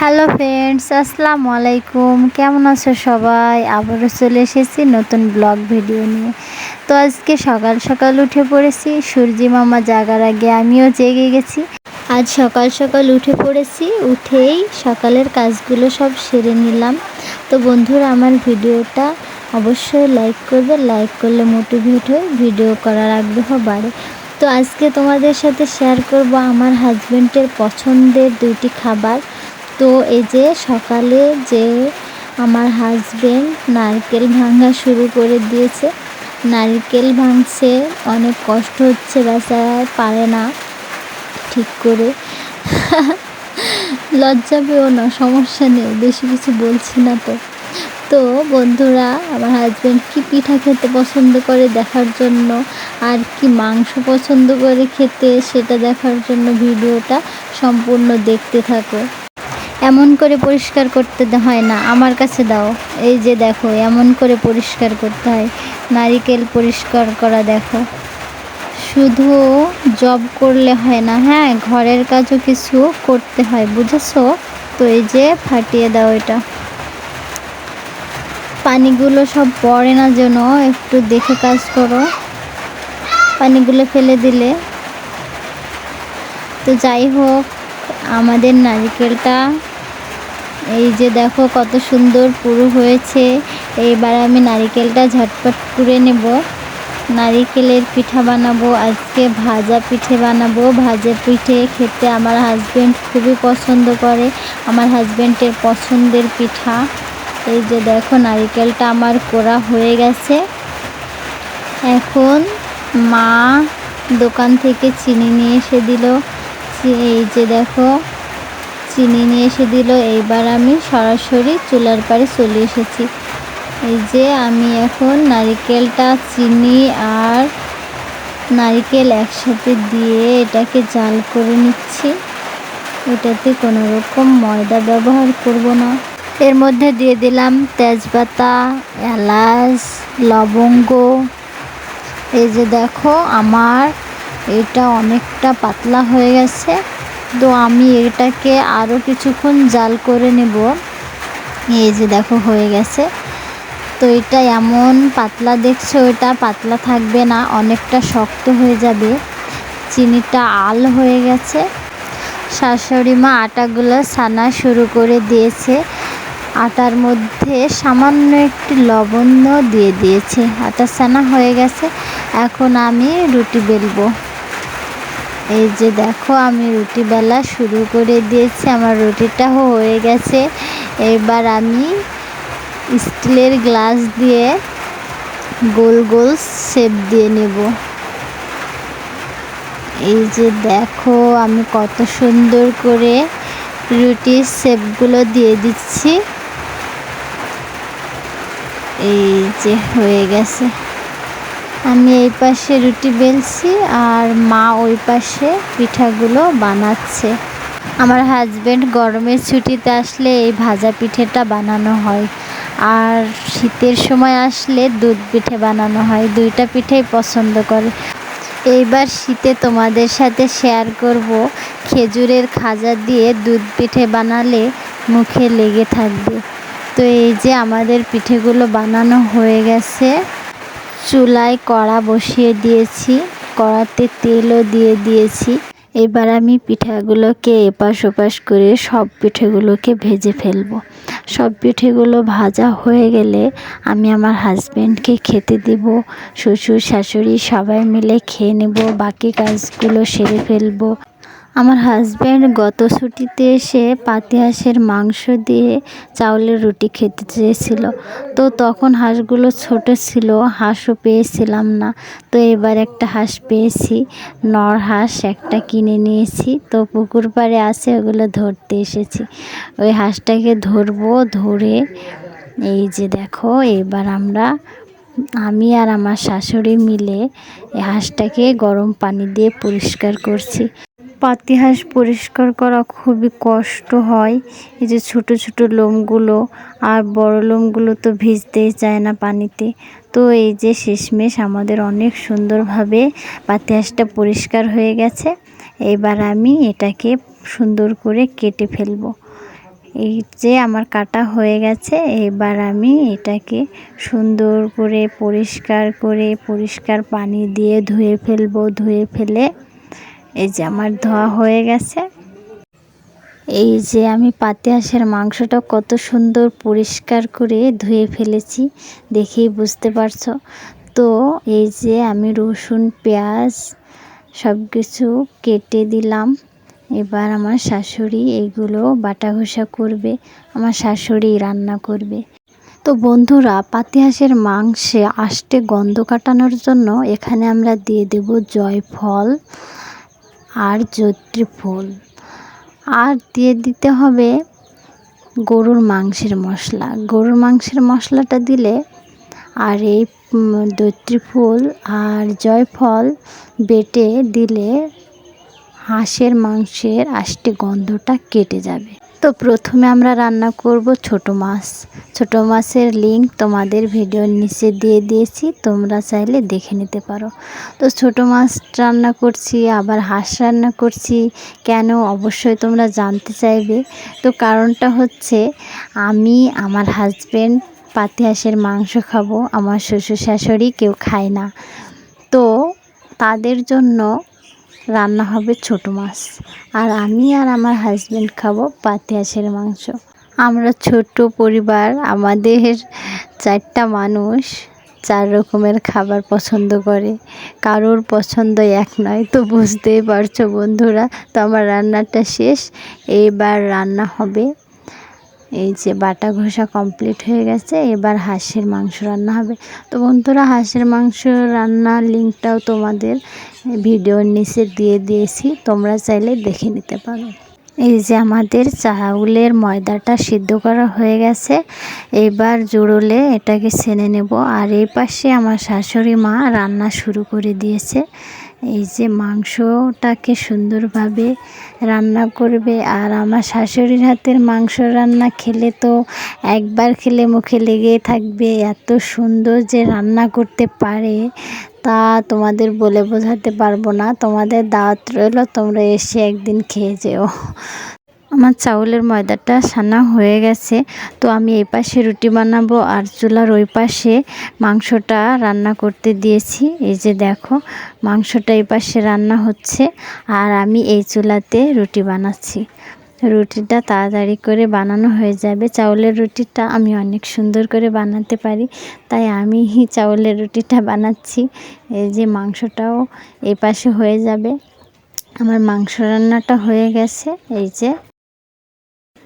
Hello friends আসসালামু আলাইকুম কেমন আছো সবাই? আবারও চলে এসেছি নতুন ব্লগ ভিডিও নিয়ে। তো আজকে সকাল সকাল উঠে পড়েছি। সূর্যি মামা জাগার আগে আমিও জেগে গেছি। আজ সকাল সকাল উঠে পড়েছি। উঠেই সকালের কাজগুলো সব সেরে নিলাম। তো বন্ধুরা, আমার ভিডিওটা অবশ্যই লাইক করবে। লাইক করলে মোটিভেট হয়ে ভিডিও করার আগ্রহ বাড়ে। তো আজকে তোমাদের সাথে শেয়ার করব আমার হাজব্যান্ডের পছন্দের দুইটি খাবার। তো এই যে সকালে যে আমার হাজবেন্ড নারকেল ভাঙা শুরু করে দিয়েছে। নারকেল ভাঙছে, অনেক কষ্ট হচ্ছে বেচা পারে না ঠিক করে। লজ্জা পেও না, সমস্যা নেই, বেশি কিছু বলছি না তো। তো বন্ধুরা, আমার হাজব্যান্ড কি পিঠা খেতে পছন্দ করে দেখার জন্য, আর কি মাংস পছন্দ করে খেতে, সেটা দেখার জন্য ভিডিওটা সম্পূর্ণ দেখতে থাকো। এমন করে পরিষ্কার করতে হয় না, আমার কাছে দাও। এই যে দেখো, এমন করে পরিষ্কার করতে হয়। নারিকেল পরিষ্কার করা দেখো। শুধু জব করলে হয় না হ্যাঁ ঘরের কাজও কিছু করতে হয়, বুঝেছ? তো এই যে ফাটিয়ে দাও এটা। পানিগুলো সব পড়ে না যেন, একটু দেখে কাজ করো। পানিগুলো ফেলে দিলে। তো যাই হোক, আমাদের নারিকেলটা এই যে দেখো কত সুন্দর পুরো হয়েছে। এইবার আমি নারিকেলটা ঝটপট করে নেব। নারিকেলের পিঠা বানাবো, আজকে ভাজা পিঠে বানাবো। ভাজা পিঠে খেতে আমার হাজব্যান্ড খুবই পছন্দ করে, আমার হাজব্যান্ডের পছন্দের পিঠা। এই যে দেখো নারিকেলটা আমার কোরা হয়ে গেছে। এখন মা দোকান থেকে চিনি নিয়ে এসে দিল। এই যে দেখো চিনি নিয়ে এসে দিল। এইবার আমি সরাসরি চুলার পাড়ে চলে এসেছি। এই যে আমি এখন নারিকেলটা, চিনি আর নারিকেল একসাথে দিয়ে এটাকে জাল করে নিচ্ছি। এটাতে কোনো রকম ময়দা ব্যবহার করব না। এর মধ্যে দিয়ে দিলাম তেজপাতা, এলাচ, লবঙ্গ। এই যে দেখো, আমার এটা অনেকটা পাতলা হয়ে গেছে। তো আমি এটাকে আরও কিছুক্ষণ জাল করে নেব। এই যে দেখো, হয়ে গেছে। তো এটা এমন পাতলা, দেখছ? এটা পাতলা থাকবে না, অনেকটা শক্ত হয়ে যাবে। চিনিটা আল হয়ে গেছে। শাশুড়ি মা আটাগুলো ছানা শুরু করে দিয়েছে আটার মধ্যে সামান্য একটি লবণ দিয়ে দিয়েছে। আটা ছানা হয়ে গেছে। এখন আমি রুটি বেলবো। এই যে দেখো, আমি রুটি বেলা শুরু করে দিয়েছি, আমার রুটিটা হয়ে গেছে। এবার আমি স্টিলের গ্লাস দিয়ে গোল গোল শেপ দিয়ে নেব। এই যে দেখো, আমি কত সুন্দর করে রুটির শেপগুলো দিয়ে দিচ্ছি। এই যে হয়ে গেছে। আমি এই পাশে রুটি বেলছি আর মা ওই পাশে পিঠাগুলো বানাচ্ছে। আমার হাজব্যান্ড গরমের ছুটিতে আসলে এই ভাজা পিঠেটা বানানো হয়। আর শীতের সময় আসলে দুধ পিঠে বানানো হয়, দুইটা পিঠেই পছন্দ করে। এইবার শীতে তোমাদের সাথে শেয়ার করব, খেজুরের খাজা দিয়ে দুধ পিঠে বানালে মুখে লেগে থাকবে। তো এই যে আমাদের পিঠেগুলো বানানো হয়ে গেছে। চুলায় কড়া বসিয়ে দিয়েছি, কড়াতে তেলও দিয়ে দিয়েছি। এবার আমি পিঠাগুলোকে এপাশ ওপাশ করে সব পিঠেগুলোকে ভেজে ফেলব। সব পিঠেগুলো ভাজা হয়ে গেলে আমি আমার হাজব্যান্ডকে খেতে দেব, শ্বশুর শাশুড়ি সবাই মিলে খেয়ে নেব, বাকি কাজগুলো সেরে ফেলব। আমার হাজব্যান্ড গত ছুটিতে এসে পাতি হাঁসের মাংস দিয়ে চাউলের রুটি খেতে চেয়েছিল। তো তখন হাঁসগুলো ছোট ছিল, হাঁসও পেয়েছিলাম না। তো এবার একটা হাঁস পেয়েছি, নর হাঁস একটা কিনে নিয়েছি। তো পুকুর পাড়ে আছে, ওগুলো ধরতে এসেছি। ওই হাঁসটাকে ধরবো, ধরে এই যে দেখো, এবার আমরা, আমি আর আমার শাশুড়ি মিলে এই হাঁসটাকে গরম পানি দিয়ে পরিষ্কার করছি। পাতি হাঁস পরিষ্কার করা খুবই কষ্ট হয়। এই যে ছোট ছোট লোমগুলো আর বড় লোমগুলো তো ভিজতেই চায় না পানিতে। তো এই যে শেষমেশ আমাদের অনেক সুন্দরভাবে পাতি হাঁসটা পরিষ্কার হয়ে গেছে। এবার আমি এটাকে সুন্দর করে কেটে ফেলব। এই যে আমার কাটা হয়ে গেছে, এবার আমি এটাকে সুন্দর করে পরিষ্কার করে পরিষ্কার পানি দিয়ে ধুয়ে ফেলব, ধুয়ে ফেলে। এই যে আমার ধোয়া হয়ে গেছে। এই যে আমি পাতি হাঁসের মাংসটা কত সুন্দর পরিষ্কার করে ধুয়ে ফেলেছি, দেখেই বুঝতে পারছ। তো এই যে আমি রসুন, পেঁয়াজ সব কিছু কেটে দিলাম। এবার আমার শাশুড়ি এইগুলো বাটা ঘষা করবে, আমার শাশুড়ি রান্না করবে। তো বন্ধুরা, পাতি হাঁসের মাংসে আষ্টে গন্ধ কাটানোর জন্য এখানে আমরা দিয়ে দেব জয়ফল। আর জৈত্রী ফুল। আর দিয়ে দিতে হবে গরুর মাংসের মশলা। গরুর মাংসের মশলাটা দিলে আর এই দৈত্রী ফুল আর জয়ফল বেটে দিলে হাঁসের মাংসের আষ্টে গন্ধটা কেটে যাবে। তো প্রথমে আমরা রান্না করব ছোট মাছ। ছোট মাছের লিঙ্ক তোমাদের ভিডিওর নিচে দিয়ে দিয়েছি, তোমরা চাইলে দেখে নিতে পারো। তো ছোট মাছ রান্না করছি, আবার হাঁস রান্না করছি, কেন অবশ্যই তোমরা জানতে চাইবে। তো কারণটা হচ্ছে, আমি, আমার হাজব্যান্ড পাতি হাঁসের মাংস খাব, আমার শ্বশুর শাশুড়ি কেউ খায় না। তো তাদের জন্য রান্না হবে ছোট মাছ। আর আমি আর আমার হাজব্যান্ড খাব পাতি মাংস। আমরা ছোট পরিবার, আমাদের চারটা মানুষ চার রকমের খাবার পছন্দ করে। কারোর পছন্দ এক নয়, তো বুঝতেই পারছ বন্ধুরা। তো আমার রান্নাটা শেষ। এইবার রান্না হবে এই যে বাটা ঘষা কমপ্লিট হয়ে গেছে, এবার হাঁসের মাংস রান্না হবে। তো বন্ধুরা, হাঁসের মাংস রান্নার লিঙ্কটাও তোমাদের ভিডিওর নিচে দিয়ে দিয়েছি, তোমরা চাইলে দেখে নিতে পারো। এই যে আমাদের চাউলের ময়দাটা সিদ্ধ করা হয়ে গেছে, এবার জুড়লে এটাকে ছেনে নেব। আর এই পাশে আমার শাশুড়ি মা রান্না শুরু করে দিয়েছে। এই যে মাংসটাকে সুন্দরভাবে রান্না করবে আর আমার শাশুড়ির হাতের মাংস রান্না খেলে তো একবার খেলে মুখে লেগেই থাকবে। এত সুন্দর যে রান্না করতে পারে তা তোমাদের বলে বোঝাতে পারব না। তোমাদের দাওয়াত রইল, তোমরা এসে একদিন খেয়ে যেও। আমার চাউলের ময়দাটা সানা হয়ে গেছে। তো আমি এই পাশে রুটি বানাবো আর চুলার ওই পাশে মাংসটা রান্না করতে দিয়েছি। এই যে দেখো, মাংসটা এই পাশে রান্না হচ্ছে আর আমি এই চুলাতে রুটি বানাচ্ছি। রুটিটা তাড়াতাড়ি করে বানানো হয়ে যাবে। চাউলের রুটিটা আমি অনেক সুন্দর করে বানাতে পারি, তাই আমি চাউলের রুটিটা বানাচ্ছি। এই যে মাংসটাও এই পাশে হয়ে যাবে। আমার মাংস রান্নাটা হয়ে গেছে। এই যে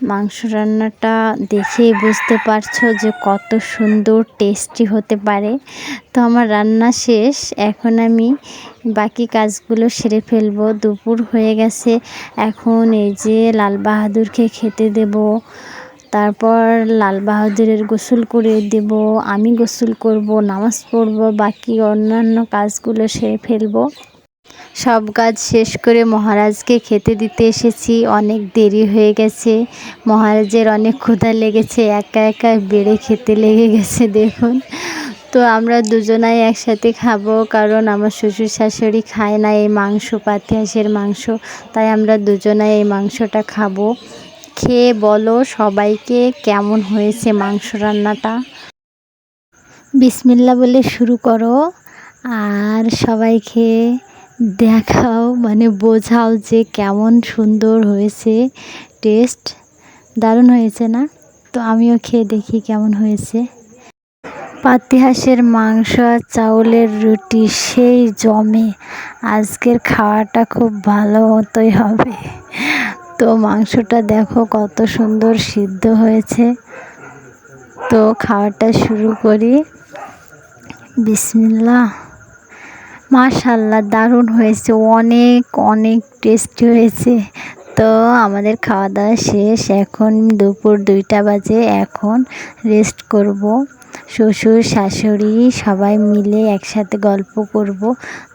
মাংস রান্নাটা দেখেই বুঝতে পারছ যে কত সুন্দর টেস্টি হতে পারে। তো আমার রান্না শেষ। এখন আমি বাকি কাজগুলো সেরে ফেলব। দুপুর হয়ে গেছে। এখন এই যে লাল বাহাদুরকে খেতে দেব। তারপর লাল বাহাদুরের গোসল করে দেব। আমি গোসল করব, নামাজ পড়ব, বাকি অন্যান্য কাজগুলো সেরে ফেলব। সব কাজ শেষ করে মহারাজকে খেতে দিতে এসেছি। অনেক দেরি হয়ে গেছে। মহারাজের অনেক ক্ষুধা লেগেছে। একা একা বেড়ে খেতে লেগে গেছে, দেখুন। তো আমরা দুজনাই একসাথে খাব, কারণ আমার শ্বশুর শাশুড়ি খায় না এই মাংস পাতি হাঁসের মাংস। তাই আমরা দুজনাই এই মাংসটা খাব। খেয়ে বলো সবাইকে কেমন হয়েছে মাংস রান্নাটা? বিসমিল্লা বলে শুরু করো। আর সবাইকে দেখাও মানে বোঝাও যে কেমন সুন্দর হয়েছে। টেস্ট দারুণ হয়েছে না? তো আমিও খেয়ে দেখি কেমন হয়েছে। পাতি হাঁসের মাংস আর চাউলের রুটি সেই জমে। আজকের খাওয়াটা খুব ভালো মতোই হবে। তো মাংসটা দেখো কত সুন্দর সিদ্ধ হয়েছে। তো খাওয়াটা শুরু করি। বিসমিল্লা মাশাল্লাহ, দারুণ হয়েছে। অনেক অনেক টেস্টি হয়েছে। তো আমাদের খাওয়া দাওয়া শেষ। এখন দুপুর দুইটা বাজে। এখন রেস্ট করব। শ্বশুর, শাশুড়ি সবাই মিলে একসাথে গল্প করব।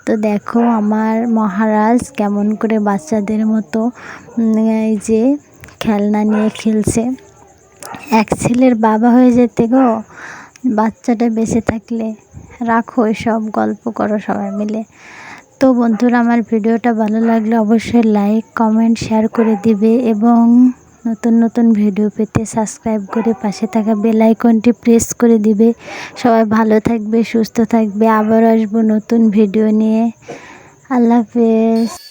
তো দেখো আমার মহারাজ কেমন করে বাচ্চাদের মতো এই যে খেলনা নিয়ে খেলছে। এক ছেলের বাবা হয়ে যেতে গো। বাচ্চাটা বেঁচে থাকলে রাখো সব গল্প করো সবাই মিলে। তো বন্ধুরা, আমার ভিডিওটা ভালো লাগলে অবশ্যই লাইক কমেন্ট শেয়ার করে দিবে এবং নতুন নতুন ভিডিও পেতে সাবস্ক্রাইব করে পাশে থাকা বেল আইকনটি প্রেস করে দিবে। সবাই ভালো থাকবে, সুস্থ থাকবে। আবার আসব নতুন ভিডিও নিয়ে। আল্লাহ হাফেজ।